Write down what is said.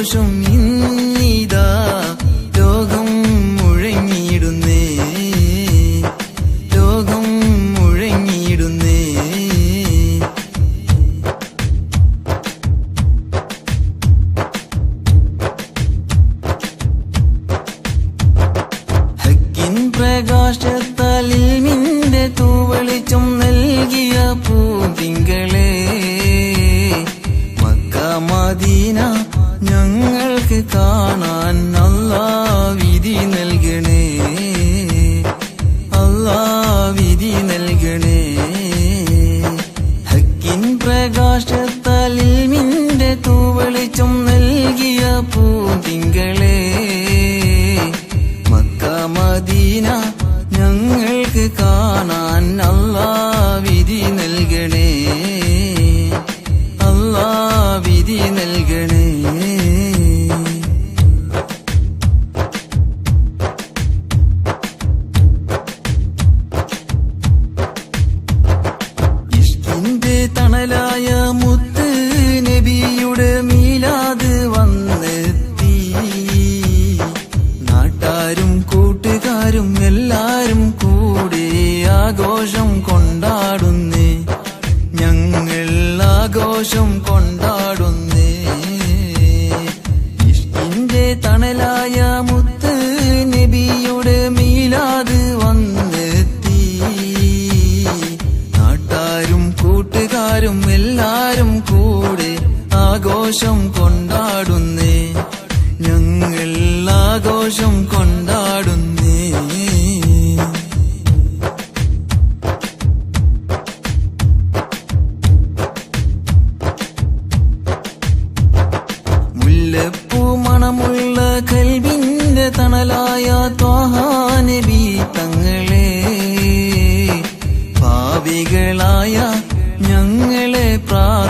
സന്തോഷം ഇന്നിതാ ലോകം മുഴങ്ങിയിടുന്നേ. ലോകം മുഴങ്ങിയിടുന്നേ. ഹക്കിൻ പ്രകാശ ഞാൻ അല്ലാ വിധി നൽകി എല്ലാരും കൂടി ആഘോഷം കൊണ്ടാടുന്നേ. ഞങ്ങൾ ആഘോഷം കൊണ്ടാടുന്നേ. ഇഷ്ടിന്റെ തണലായ മുത്ത് നബിയുടെ മീലാത് വന്നെത്തി. നാട്ടാരും കൂട്ടുകാരും എല്ലാരും കൂടെ ആഘോഷം കൊണ്ടാടുന്നേ. ഞങ്ങൾ ആഘോഷം കൊണ്ട കൽവിന്റെ തണലായ ത്വാഹാനബി തങ്ങളെ. പാപികളായ ഞങ്ങളെ പ്രാ